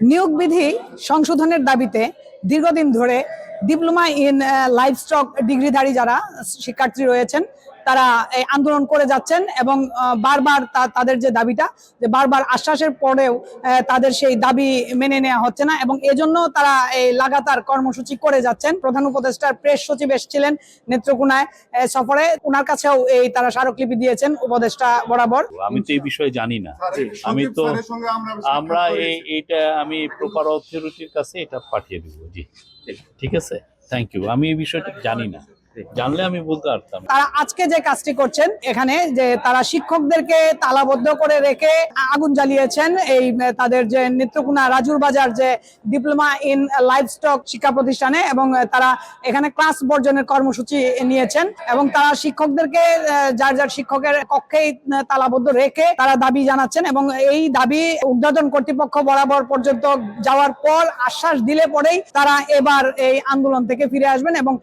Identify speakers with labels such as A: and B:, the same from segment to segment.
A: নিয়োগ বিধি সংশোধনের দাবিতে দীর্ঘদিন ধরে ডিপ্লোমা ইন লাইফ স্টক ডিগ্রিধারী যারা শিক্ষার্থী রয়েছেন তারা এই আন্দোলন করে যাচ্ছেন এবং বারবার তাদের যে দাবিটা যে বারবার আশ্বাসের পরেও আহ, তাদের সেই দাবি মেনে নেওয়া হচ্ছে না এবং এজন্য তারা এই লাগাতার কর্মসূচি করে যাচ্ছেন। প্রধান উপদেষ্টার প্রেস সচিব এসেছিলেন নেত্রকোনায় আহ, সফরে। ওনার কাছেও এই তারা স্মারকলিপি দিয়েছেন উপদেষ্টা বরাবর।
B: আমি তো এই বিষয়ে জানি না। আমি তো
C: আমরা
B: আমরা এই এইটা আমি প্রপার অথরিটির কাছে এটা পাঠিয়ে দেবো জি। ঠিক আছে? থ্যাংক ইউ আমি এই বিষয়টা জানি না। জানলে আমি বলতে পারতাম।
A: তারা আজকে যে কাজটি করছেন, এখানে যে তারা শিক্ষকদেরকে তালাবদ্ধ করে রেখে আগুন জ্বালিয়েছেন, এই, তাদের যে নেত্রকোনা রাজুর বাজার যে ডিপ্লোমা ইন স্টক শিক্ষা প্রতিষ্ঠানে এবং তারা এখানে ক্লাস বর্জনের কর্মসূচি নিয়েছেন এবং তারা শিক্ষকদেরকে যার যার শিক্ষকের কক্ষেই তালাবদ্ধ রেখে তারা দাবি জানাচ্ছেন এবং এই দাবি উদ্বোধন কর্তৃপক্ষ বরাবর পর্যন্ত যাওয়ার পর আশ্বাস দিলে পরেই তারা এবার এই আন্দোলন থেকে ফিরে আসবেন এবং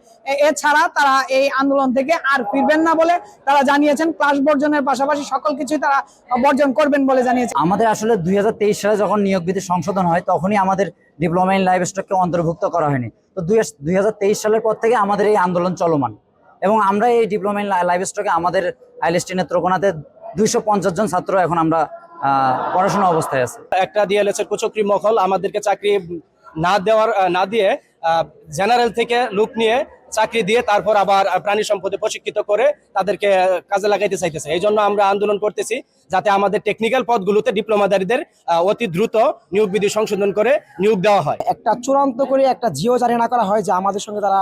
A: এছাড়া তারা এই আন্দোলন থেকে আর ফিরবেন না বলে তারা জানিয়েছেন। ক্লাস বর্জনের পাশাপাশি সকল কিছুই তারা বর্জন করবেন বলে জানিয়েছেন।
D: আমাদের আসলে দুই হাজার তেইশ সালে যখন নিয়োগ বিধি সংশোধন হয় তখনই আমাদের ডিপ্লোমা ইন লাইফ স্টককে অন্তর্ভুক্ত করা হয়নি। তো দুই হাজার তেইশ সালের পর থেকে আমাদের এই আন্দোলন চলমান। এবং আমরা এই ডিপ্লোমা ইন লাইফ স্টকে আমাদের আইএলএসটি নেত্রকোনাতে দুইশো পঞ্চাশ জন ছাত্র এখন আমরা আহ, পড়াশোনা অবস্থায় আছে।
E: একটা ডিএলএস এর কুচক্রি মহল। আমাদেরকে চাকরি না দেওয়ার না দিয়ে জেনারেল থেকে লোক নিয়ে চাকরি দিয়ে তারপর আবার প্রাণী সম্পদে প্রশিক্ষিত করে তাদেরকে কাজে লাগাইতে চাইতেছে। এই জন্য আমরা আন্দোলন করতেছি যাতে আমাদের টেকনিক্যাল পদগুলোতে ডিপ্লোমাদারীদের অতি দ্রুত নিয়োগ বিধি সংশোধন করে নিয়োগ দেওয়া হয়।
F: একটা চূড়ান্ত করে একটা জিও জারি না করা হয় যে আমাদের সঙ্গে তারা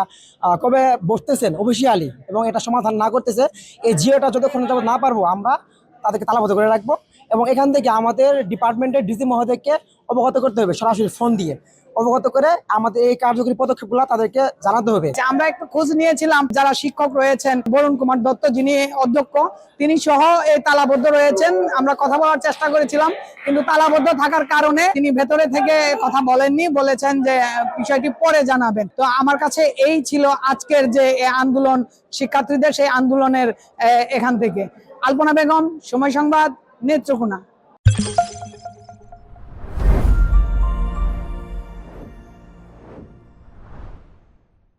F: কবে বসতেছেন অফিসিয়ালি এবং এটা সমাধান না করতেছে, এই জিওটা যতক্ষণ না পারব আমরা তাদেরকে তালাবদ্ধ করে রাখব এবং এখান থেকে আমাদের ডিপার্টমেন্টের ডিসি মহোদয়কে অবগত করতে হবে, সরাসরি ফোন দিয়ে। অবগত করে আমাদের এই কার্যকরী পদক্ষেপগুলো তাদেরকে জানাতে হবে।
A: আমরা একটু খোঁজ নিয়েছিলাম, যারা শিক্ষক রয়েছেন, বরুণ কুমার দত্ত যিনি অধ্যক্ষ, তিনি সহ এই তালাবদ্ধ রয়েছেন। আমরা কথা বলার চেষ্টা করেছিলাম, কিন্তু তালাবদ্ধ থাকার কারণে তিনি ভেতরে থেকে কথা বলেননি, বলেছেন যে বিষয়টি পরে জানাবেন। তো আমার কাছে এই ছিল আজকের যে আন্দোলন, শিক্ষার্থীদের সেই আন্দোলনের এখান থেকে। আলপনা বেগম সময় সংবাদ নেত্রকোনা।